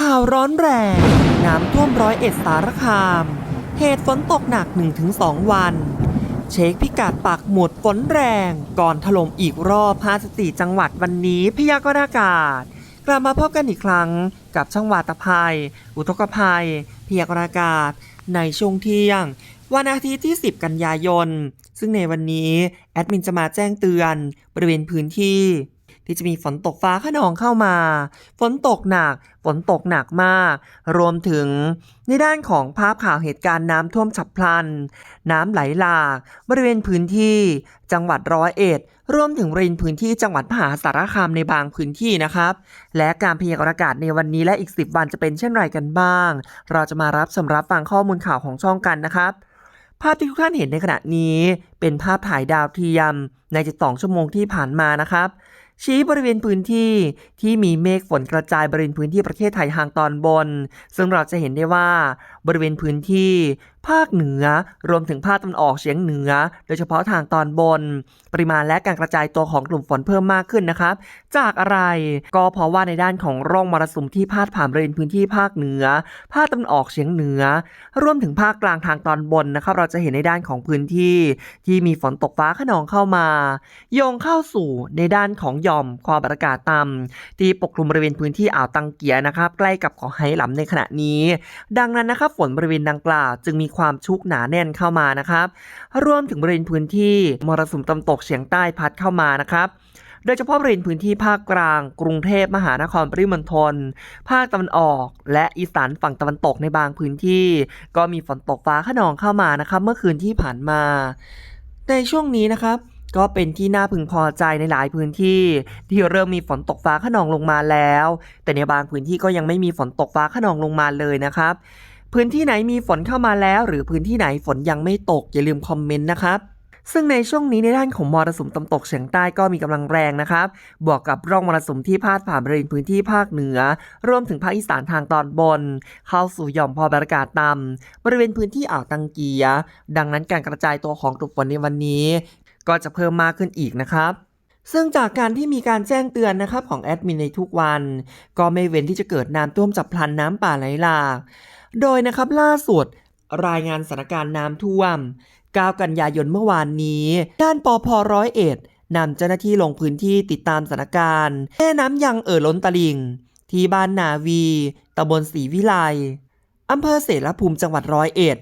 ข่าวร้อนแรง น้ำท่วมร้อยเอ็ดสารคาม เหตุฝนตกหนัก 1-2 วัน เช็คพิกัดปักหมุดฝนแรง ก่อนถล่มอีกรอบ 54 จังหวัดวันนี้พยากรณ์อากาศ กลับมาพบกันอีกครั้งกับช่องวาตภัย อุทกภัย พยากรณ์อากาศ ในช่วงเที่ยง วันอาทิตย์ที่ 10 กันยายน ซึ่งในวันนี้ แอดมินจะมาแจ้งเตือน บริเวณพื้นที่ ที่จะมีฝนตกฟ้าขนองเข้ามา ฝนตกหนัก ฝนตกหนักมาก รวมถึงในด้านของภาพข่าวเหตุการณ์น้ำท่วมฉับพลัน น้ำไหลหลาก บริเวณพื้นที่ จังหวัดร้อยเอ็ดรวมถึงบริเวณพื้นที่จังหวัดมหาสารคามในบางพื้นที่นะครับ และการพยากรณ์อากาศในวันนี้และอีก 10 วันจะเป็นเช่นไรกันบ้าง เราจะมารับสำรับฟังข้อมูลข่าวของช่องกันนะครับภาพที่ทุกท่านเห็นในขณะนี้เป็นภาพถ่ายดาวเทียมใน12ชั่วโมงที่ผ่านมานะครับ ชี้บริเวณพื้นที่ที่มีเมฆฝนกระจายบริเวณพื้นที่ประเทศไทยทางตอนบน ซึ่งเราจะเห็นได้ว่าบริเวณพื้นที่ ภาคเหนือ รวมถึงภาคตะวันออกเฉียงเหนือ โดยเฉพาะทางตอนบน ปริมาณและการกระจายตัวของกลุ่มฝนเพิ่มมากขึ้นนะครับ จากอะไรก็เพราะว่าในด้านของร่องมรสุมที่พาดผ่านบริเวณพื้นที่ภาคเหนือ ภาคตะวันออกเฉียงเหนือ รวมถึงภาคกลางทางตอนบนนะครับ เราจะเห็นในด้านของพื้นที่ ที่มีฝนตกฟ้าขนองเข้ามาโยงเข้าสู่ในด้านของหย่อมความอากาศต่ำที่ปกคลุมบริเวณพื้นที่อ่าวตังเกียนะครับ ใกล้กับเกาะไหหลำในขณะนี้ ดังนั้นนะครับฝนบริเวณดังกล่าวจึงมีความชุกหนาแน่นเข้ามานะครับรวมถึงบริเวณพื้นที่มรสุมตะวันตกเฉียงใต้พัดเข้ามานะครับโดยเฉพาะบริเวณพื้นที่ภาคกลาง กรุงเทพมหานครปริมณฑลภาคตะวันออก และอีสานฝั่งตะวันตกในบางพื้นที่ ก็มีฝนตกฟ้าขนองเข้ามานะครับ เมื่อคืนที่ผ่านมา ในช่วงนี้นะครับก็เป็นที่น่าพึงพอใจในหลายพื้นที่ ที่เริ่มมีฝนตกฟ้าขนองลงมาแล้ว แต่ในบางพื้นที่ก็ยังไม่มีฝนตกฟ้าขนองลงมาเลยนะครับ พื้นที่ไหนมีฝนเข้ามาแล้ว หรือพื้นที่ไหนฝนยังไม่ตกอย่าลืมคอมเมนต์นะครับซึ่งในช่วงนี้ในด้านของมรสุมตะวันตกเฉียงใต้ก็มีกำลังแรงนะครับ บวกกับร่องมรสุมที่พาดผ่านบริเวณพื้นที่ภาคเหนือ รวมถึงภาคอีสานทางตอนบน เข้าสู่หย่อมพอบรรยากาศต่ำบริเวณพื้นที่อ่าวตังเกีย ดังนั้นการกระจายตัวของกลุ่มฝนในวันนี้ ก็จะเพิ่มมากขึ้นอีกนะครับซึ่งจากการที่มีการแจ้งเตือนนะครับของแอดมินในทุกวัน ก็ไม่เว้นที่จะเกิดน้ำท่วมฉับพลันน้ำป่าไหลหลาก โดยนะครับล่าสุดรายงานสถานการณ์น้ำท่วม 9 กันยายนเมื่อวานนี้ ด้านปพร้อยเอ็ดนำเจ้าหน้าที่ลงพื้นที่ติดตามสถานการณ์แม่น้ำยังเอ่อล้นตลิ่ง ที่บ้านนาวีตำบลศรีวิไลอำเภอเสรภูมิจังหวัดร้อยเอ็ด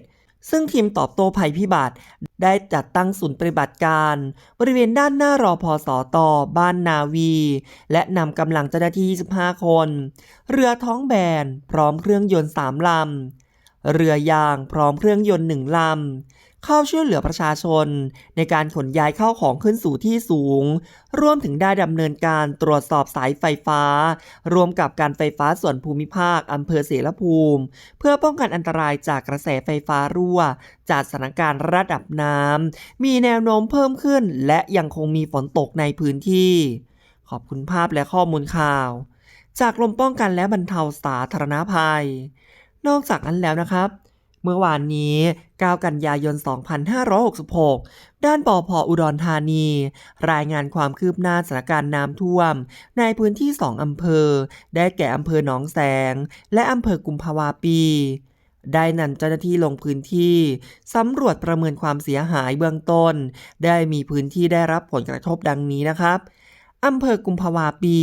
ซึ่งทีมตอบโต้ภัยพิบัติ ได้จัดตั้งศูนย์ปฏิบัติการ บริเวณด้านหน้ารอพอสอตอบ้านนาวี และนำกำลังเจ้าหน้าที่ 25 คน เรือท้องแบน พร้อมเครื่องยนต์ 3 ลำ เรือยางพร้อมเครื่องยนต์ 1 ลำ เข้าช่วยเหลือประชาชน ในการขนย้ายเข้าของขึ้นสู่ที่สูงรวมถึงได้ดำเนินการตรวจสอบสายไฟฟ้า รวมกับการไฟฟ้าส่วนภูมิภาคอำเภอเสรภูมิ เพื่อป้องกันอันตรายจากกระแสไฟฟ้ารั่ว จากสถานการณ์ระดับน้ำมีแนวโน้มเพิ่มขึ้น และยังคงมีฝนตกในพื้นที่ ขอบคุณภาพและข้อมูลข่าว จากกรมป้องกันและบรรเทาสาธารณภัย นอกจากนั้นแล้วนะครับ เมื่อวานนี้ 9 กันยายน 2566 ด้านปอพอุดรธานี รายงานความคืบหน้าสถานการณ์น้ำท่วม ในพื้นที่ 2 อำเภอ ได้แก่อำเภอหนองแสง และอำเภอกุมภาวาปีได้นำเจ้าหน้าที่ลงพื้นที่ สำรวจประเมินความเสียหายเบื้องต้น ได้มีพื้นที่ได้รับผลกระทบดังนี้นะครับ อำเภอกุมภาวาปี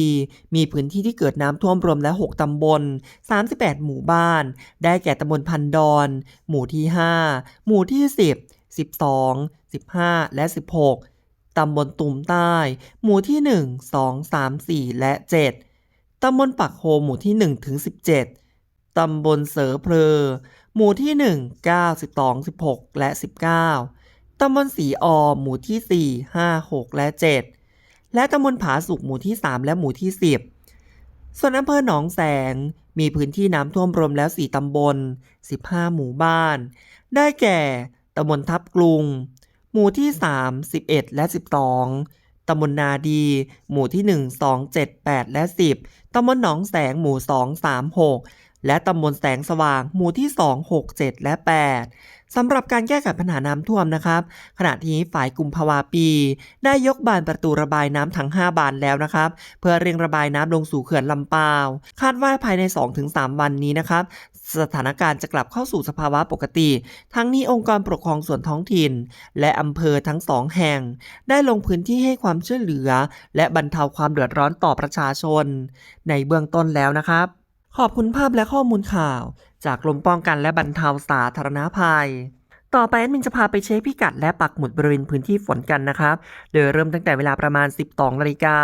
มีพื้นที่ที่เกิดน้ำท่วมรวมแล้ว 6 ตำบล 38 หมู่บ้าน ได้แก่ตำบลพันดอน หมู่ที่ 5 หมู่ที่ 10 12 15 และ 16 ตำบลตุ่มใต้ หมู่ที่ 1 2 3 4 และ 7 ตำบลปักโฮหมู่ที่ 1 ถึง 17 ตำบลเสอเพลอ หมู่ที่ 1 9 12 16 และ 19 ตำบลสีออหมู่ที่ 4 5 6 และ 7 และตำบลผาสุกหมู่ที่ 3 และหมู่ที่ 10 ส่วนอำเภอหนองแสงมีพื้นที่น้ำท่วมรวมแล้ว 4 ตำบล 15 หมู่บ้าน ได้แก่ตำบลทับกรุง หมู่ที่ 3 11 และ 12 ตำบลนาดี หมู่ที่ 1 2 7 8 และ 10 ตำบลหนองแสงหมู่ 2 3 6 และตำบลแสงสว่างหมู่ที่ 2 6 7 และ 8 สำหรับการแก้ไขปัญหาน้ำท่วมนะครับ ขณะที่ฝ่ายกลุ่มภาวาปี ได้ยกบานประตูระบายน้ำทั้ง 5 บานแล้วนะครับ เพื่อเร่งระบายน้ำลงสู่เขื่อนลำปาว คาดว่าภายใน 2-3 วันนี้นะครับ สถานการณ์จะกลับเข้าสู่สภาวะปกติ ทั้งนี้องค์กรปกครองส่วนท้องถิ่น และอำเภอทั้งสองแห่ง ได้ลงพื้นที่ให้ความช่วยเหลือ และบรรเทาความเดือดร้อนต่อประชาชน ในเบื้องต้นแล้วนะครับ ขอบคุณภาพและข้อมูลข่าว จากกรมป้องกันและบรรเทาสาธารณภัย ต่อไปแอดมินจะพาไปเช็คพิกัดและปักหมุดบริเวณพื้นที่ฝนกันนะครับ โดยเริ่มตั้งแต่เวลาประมาณ 12นาฬิกา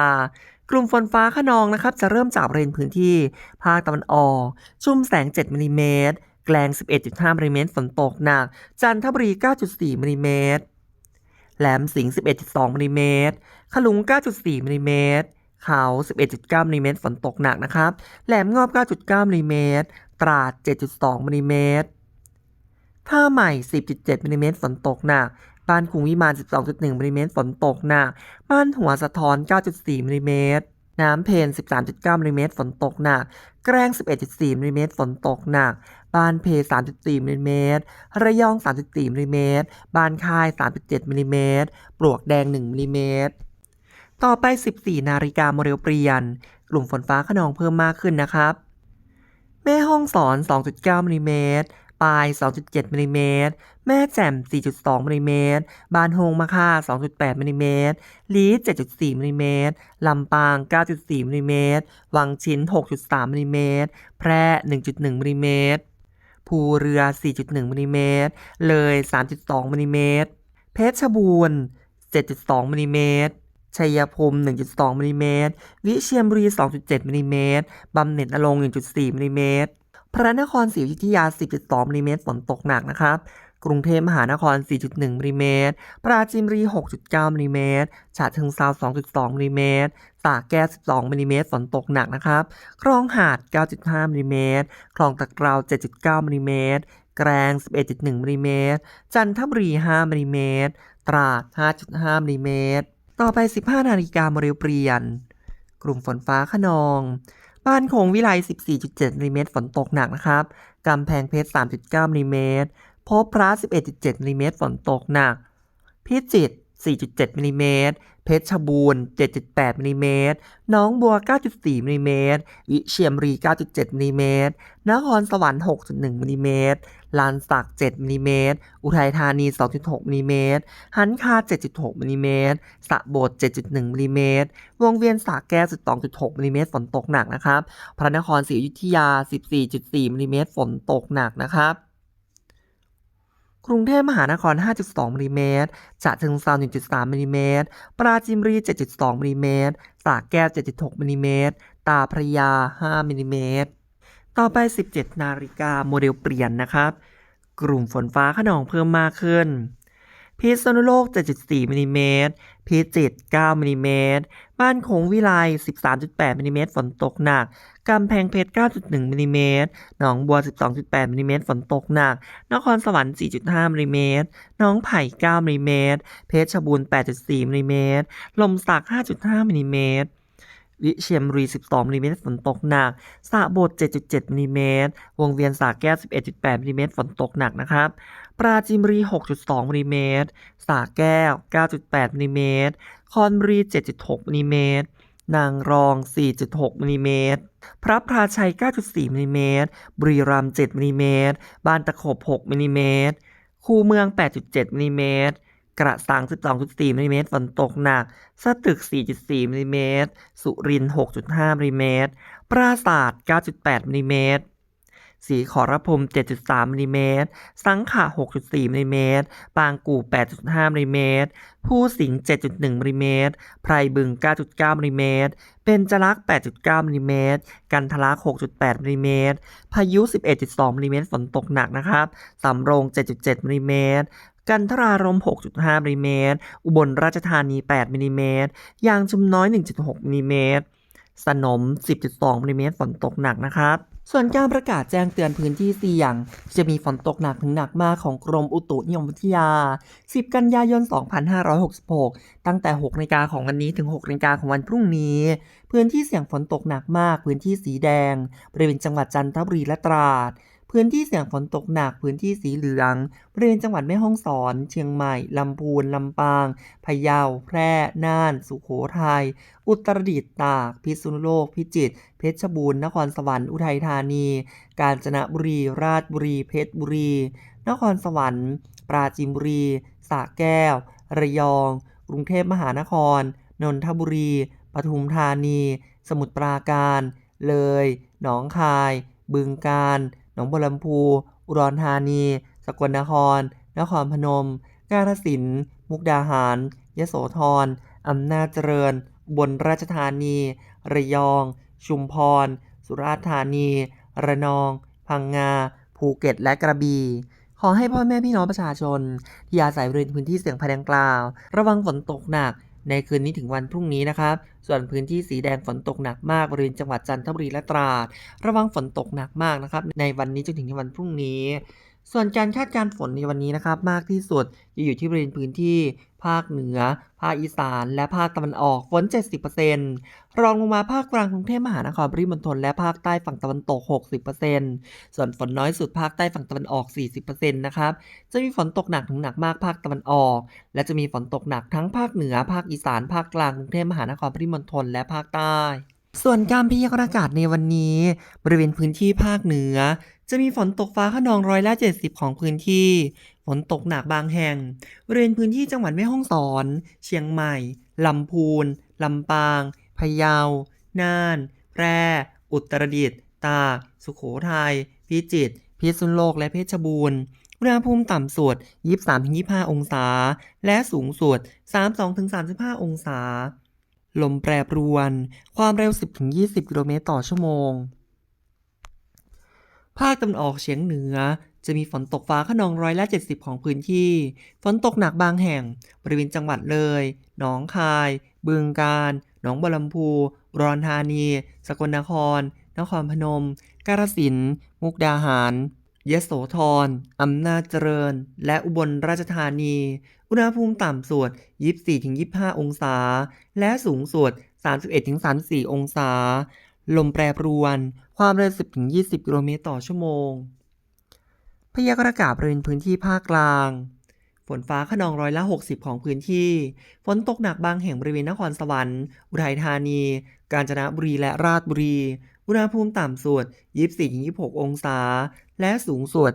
กลุ่มฝนฟ้าขนองนะครับจะเริ่มจากบริเวณพื้นที่ภาคตะวันออก ชุ่มแสง 7มิลลิเมตรแกลง 11.5มิลลิเมตรฝนตกหนัก จันทบุรี 9.4มิลลิเมตรแหลมสิงห์11.2มิลลิเมตรขลุง 9.4มิลลิเมตร เขา 11.9มิลลิเมตรฝนตกหนักนะครับ แหลมงอบ 9.9มิลลิเมตรตราด 7.2มิลลิเมตรท่าใหม่ 10.7มิลลิเมตรฝนตกหนัก บ้านคุงวิมาน 12.1มิลลิเมตรฝนตกหนัก บ้านหัวสะท้อน 9.4มิลลิเมตรน้ำเพน 13.9มิลลิเมตรฝนตกหนัก แกล้ง 11.4มิลลิเมตรฝนตกหนัก บ้านเพ 3.4มิลลิเมตรระยอง 3.4มิลลิเมตรบ้านค่าย 3.7มิลลิเมตรปลวกแดง 1มิลลิเมตร ต่อไป 14 นาฬิกาโมเดลเปลี่ยน กลุ่มฝนฟ้าขนองเพิ่มมากขึ้นนะครับ แม่ห้องสอน 2.9มิลลิเมตรปลาย 2.7มิลลิเมตร แม่แจ่ม 4.2มิลลิเมตร บานโฮงมะค่า 2.8มิลลิเมตร ลี7.4มิลลิเมตร ลำปาง 9.4มิลลิเมตร วังชิ้น 6.3มิลลิเมตร แพร่ 1.1มิลลิเมตร ภูเรือ 4.1มิลลิเมตร เลย 3.2มิลลิเมตร เพชรบูรณ์ 7.2มิลลิเมตร ชัยภูมิ 1.2มิลลิเมตร วิเชียรบุรี 2.7มิลลิเมตร บำเหน็จนรงค์1.4มิลลิเมตร พระนครศรีอยุธยา 10.2มิลลิเมตร ฝนตกหนักนะครับกรุงเทพมหานคร 4.1มิลลิเมตร ปราจีนบุรี 6.9มิลลิเมตร ฉะเชิงเทรา2.2มิลลิเมตรสระแก้ว 12มิลลิเมตร ฝนตกหนักนะครับ คลองหาด 9.5มิลลิเมตร คลองตะกราว 7.9มิลลิเมตร แกลง 11.1มิลลิเมตร จันทบุรี 5มิลลิเมตร ตราด 5.5มิลลิเมตร ต่อไป 15 นาฬิกาโมเดลเปลี่ยน กลุ่มฝนฟ้าขนอง บ้านคงวิไล 14.7มิลลิเมตรฝนตกหนักนะครับ กำแพงเพชร 3.9มิลลิเมตร พบพระ 11.7มิลลิเมตรฝนตกหนัก พิจิตร 4.7มิลลิเมตร เพชรบูรณ์ 7.8มิลลิเมตร น้องบัว 9.4มิลลิเมตร วิเชียรบุรี 9.7มิลลิเมตร นครสวรรค์ 6.1มิลลิเมตรลานสัก7มิลลิเมตร อุทัยธานี 2.6มิลลิเมตร หันคา 7.6มิลลิเมตร สะโบด 7.1มิลลิเมตร วงเวียนสระแก้ว 12.6มิลลิเมตร ฝนตกหนักนะครับ พระนครศรีอยุธยา 14.4มิลลิเมตร ฝนตกหนักนะครับกรุงเทพมหานคร 5.2มิลลิเมตรฉะเชิงเทรา1.3มิลลิเมตร ปราจีนบุรี 7.2มิลลิเมตรสระแก้ว 7.6มิลลิเมตร ตาพระยา 5มิลลิเมตร ต่อไป 17 นาฬิกาโมเดลเปลี่ยนนะครับ กลุ่มฝนฟ้าขนองเพิ่มมากขึ้น พิษณุโลก 7.4มิลลิเมตรพิจิตร9มิลลิเมตรบ้านโขงวิไล 13.8มิลลิเมตรฝนตกหนัก กำแพงเพชร 9.1มิลลิเมตรหนองบัว 12.8มิลลิเมตรฝนตกหนัก นครสวรรค์ 4.5มิลลิเมตรหนองไผ่ 9มิลลิเมตรเพชรบูรณ์ 8.4มิลลิเมตรลมสัก 5.5มิลลิเมตร วิเชียรบุรี 12มิลลิเมตรฝนตกหนักสระบด7.7มิลลิเมตรวงเวียนสระแก้ว 11.8มิลลิเมตรฝนตกหนักนะครับ ปราจีนบุรี 6.2มิลลิเมตรสระแก้ว 9.8มิลลิเมตรคอนบุรี 7.6มิลลิเมตรนางรอง 4.6มิลลิเมตรพระพราชัย 9.4มิลลิเมตรบุรีรัมย์7มิลลิเมตรบ้านตะขบ 6มิลลิเมตรคูเมือง 8.7มิลลิเมตร กระสัง 12.4มิลลิเมตรฝนตกหนักสตึก 4.4มิลลิเมตรสุรินทร์6.5มิลลิเมตรปราศาสตร์9.8มิลลิเมตรสีขอรภูมิ7.3มิลลิเมตร สังขะ 6.4มิลลิเมตร ปางกู่ 8.5มิลลิเมตร ผู้สิงห์7.1มิลลิเมตร ไพรบึง 9.9มิลลิเมตรเบญจลักษ8.9มิลลิเมตร กันทะลัก 6.8มิลลิเมตร พายุ 11.2มิลลิเมตร ฝนตกหนักนะครับ สำโรง 7.7มิลลิเมตร กันทรารม 6.5มิลลิเมตร อุบลราชธานี 8มิลลิเมตร ยางชุมน้อย 1.6มิลลิเมตร สนม 10.2มิลลิเมตร ฝนตกหนักนะครับ ส่วนการประกาศแจ้งเตือนพื้นที่เสี่ยง จะมีฝนตกหนักถึงหนักมากของกรมอุตุนิยมวิทยา 10 กันยายน 2566 ตั้งแต่ 6นาฬิกาของวันนี้ถึง 6นาฬิกาของวันพรุ่งนี้ พื้นที่เสี่ยงฝนตกหนักมาก พื้นที่สีแดง บริเวณจังหวัดจันทบุรีและตราด พื้นที่เสี่ยงฝนตกหนัก พื้นที่สีเหลืองบริเวณจังหวัดแม่ฮ่องสอน เชียงใหม่ ลำพูน ลำปาง พะเยา แพร่ น่าน สุโขทัย อุตรดิตถ์ ตาก พิษณุโลก พิจิตร เพชรบูรณ์ นครสวรรค์ อุทัยธานี กาญจนบุรี ราชบุรี เพชรบุรี นครสวรรค์ ปราจีนบุรี สระแก้ว ระยอง กรุงเทพมหานคร นนทบุรี ปทุมธานี สมุทรปราการ เลย หนองคาย บึงกาฬ หนองบัวลำพู อุดรธานี สกลนคร นครพนม กาฬสินธุ์มุกดาหาร ยโสธร อำนาจเจริญอุบนราชธานี ระยอง ชุมพร สุราษฎร์ธานี ระนอง พังงา ภูเก็ต และกระบี่ขอให้พ่อแม่พี่น้องประชาชน ที่อาศัยบริเวณพื้นที่เสี่ยงภัยดังกล่าว ระวังฝนตกหนัก ในคืนนี้ถึงวันพรุ่งนี้นะครับ ส่วนพื้นที่สีแดงฝนตกหนักมากบริเวณจังหวัดจันทบุรีและตราด ระวังฝนตกหนักมากนะครับ ในวันนี้จนถึงวันพรุ่งนี้ ส่วนการคาดการฝนในวันนี้นะครับ มากที่สุดจะอยู่ที่บริเวณพื้นที่ ภาคเหนือ ภาคอีสาน และภาคตะวันออกฝน 70%รองลงมาภาคกลางกรุงเทพมหานครปริมณฑลและภาคใต้ฝั่งตะวันตก 60%ส่วนฝนน้อยสุดภาคใต้ฝั่งตะวันออก 40%นะครับจะมีฝนตกหนักถึงหนักมากภาคตะวันออก และจะมีฝนตกหนักทั้งภาคเหนือ ภาคอีสาน ภาคกลางกรุงเทพมหานครปริมณฑลและภาคใต้ส่วนการพยากรณ์อากาศในวันนี้ บริเวณพื้นที่ภาคเหนือ จะมีฝนตกฟ้าขนองร้อยละ 70 ของพื้นที่ ฝนตกหนักบางแห่ง บริเวณพื้นที่จังหวัดแม่ฮ่องสอน เชียงใหม่ ลำพูน ลำปาง พะเยา น่าน แพร่ อุตรดิตถ์ ตาก สุโขทัย พิจิตร พิษณุโลก และเพชรบูรณ์ อุณหภูมิต่ำสุด 23-25 องศา และสูงสุด 32-35 องศา ลมแปรปรวน ความเร็ว 10-20 กิโลเมตรต่อชั่วโมง ภาคตะวันออกเฉียงเหนือ จะมีฝนตกฟ้าขนองร้อยละ 70 ของพื้นที่ ฝนตกหนักบางแห่ง บริเวณจังหวัดเลย หนองคาย บึงกาฬ หนองบัวลำพู รอุดรธานี สกลนคร นครพนม กาฬสินธุ์ มุกดาหาร ยโสธร อำนาจเจริญ และอุบลราชธานี อุณหภูมิต่ำสุด 24-25 องศา และสูงสุด 31-34 องศา ลมแปรปรวน ความเร็ว 10-20 กิโลเมตรต่อชั่วโมง พยากรณ์อากาศบริเวณพื้นที่ภาคกลาง ฝนฟ้าขนองร้อยละ 60 ของพื้นที่ ฝนตกหนักบางแห่งบริเวณนครสวรรค์ อุทัยธานี กาญจนบุรี และราชบุรี อุณหภูมิต่ำสุด 24-26 องศา และสูงสุด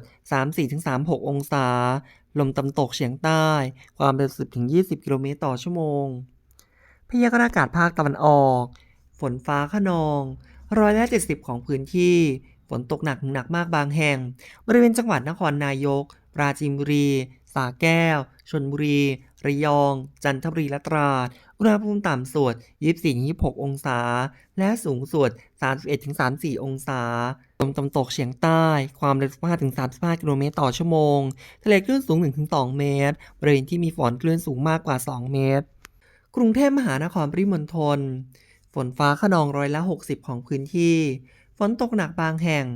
34-36 องศา ลมตะวันตกเฉียงใต้ ความเร็ว 10-20 กิโลเมตรต่อชั่วโมง พยากรณ์อากาศภาคตะวันออก ฝนฟ้าขนองร้อยละ70 ของพื้นที่ ฝนตกหนักถึงหนักมากบางแห่ง บริเวณจังหวัดนครนายก ปราจีนบุรีสระแก้วชลบุรี ระยอง จันทบุรีและตราด อุณหภูมิต่ำสุด 24-26 องศา และสูงสุด 31-34 องศาลมตะวันตกเฉียงใต้ ความเร็ว15-35 กิโลเมตรต่อชั่วโมง ทะเลคลื่นสูง 1-2 เมตร บริเวณที่มีฝนคลื่นสูงมากกว่า 2 เมตร กรุงเทพมหานครปริมณฑล ฝนฟ้าขนองร้อยละ 60 ของพื้นที่ ฝนตกหนักบางแห่ง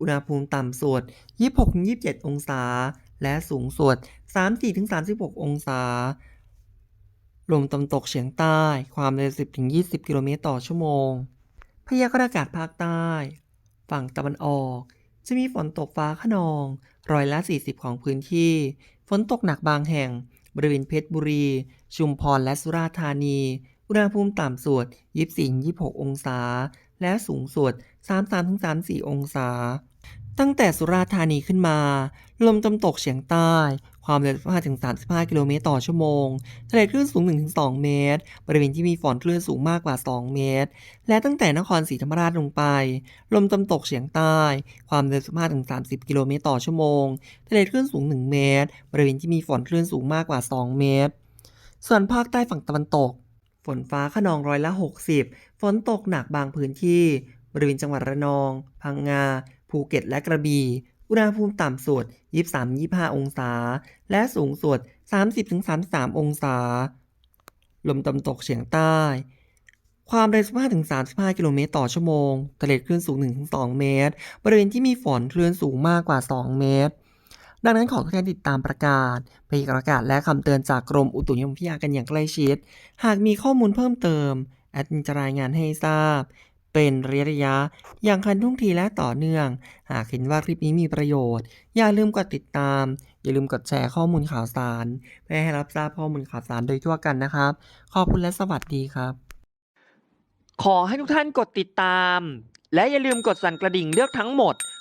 อุณหภูมิต่ำสุด 26-27 องศา และสูงสุด 34-36 องศา ลมตะวันตกเฉียงใต้ ความเร็ว 10-20 กิโลเมตรต่อชั่วโมง พยากรณ์อากาศภาคใต้ ฝั่งตะวันออก จะมีฝนตกฟ้าขนองร้อยละ 40 ของพื้นที่ ฝนตกหนักบางแห่ง บริเวณเพชรบุรี ชุมพร และสุราษฎร์ธานี อุณหภูมิต่ำสุด 24-26 องศา และสูงสุด 33-34 องศา ตั้งแต่สุราษฎร์ธานีขึ้นมา ลมตะวันตกเฉียงใต้ ความเร็ว15-35 กิโลเมตรต่อชั่วโมง ทะเลคลื่นสูง 1-2 เมตร บริเวณที่มีฝนคลื่นสูงมากกว่า 2 เมตร และตั้งแต่นครศรีธรรมราชลงไป ลมตะวันตกเฉียงใต้ ความเร็ว15-30 กิโลเมตรต่อชั่วโมง ทะเลคลื่นสูง 1 เมตร บริเวณที่มีฝนคลื่นสูงมากกว่า 2 เมตร ส่วนภาคใต้ฝั่งตะวันตก ฝนฟ้าขนองร้อยละ 60 ฝนตกหนักบางพื้นที่ บริเวณจังหวัดระนอง พังงา ภูเก็ตและกระบี่ อุณหภูมิต่ำสุด 23-25 องศา และสูงสุด 30-33 องศา ลมตะวันตกเฉียงใต้ ความเร็ว 15-35 กิโลเมตรต่อชั่วโมงทะเลคลื่นสูง 1-2 เมตร บริเวณที่มีฝนคลื่นสูงมากกว่า 2 เมตร ดังนั้นขอทุกท่านติดตามประกาศพยากรณ์อากาศและคำเตือนจากกรมอุตุนิยมวิทยากันอย่างใกล้ชิด หากมีข้อมูลเพิ่มเติมแอดมินจะรายงานให้ทราบ เป็นระยะระยะ อย่างทันทุ่งทีและต่อเนื่อง หากเห็นว่าคลิปนี้มีประโยชน์ อย่าลืมกดติดตาม อย่าลืมกดแชร์ข้อมูลข่าวสารเพื่อให้รับทราบข้อมูลข่าวสารโดยทั่วกันนะครับ ขอบคุณและสวัสดีครับ ขอให้ทุกท่านกดติดตาม และอย่าลืมกดสั่นกระดิ่งเลือกทั้งหมด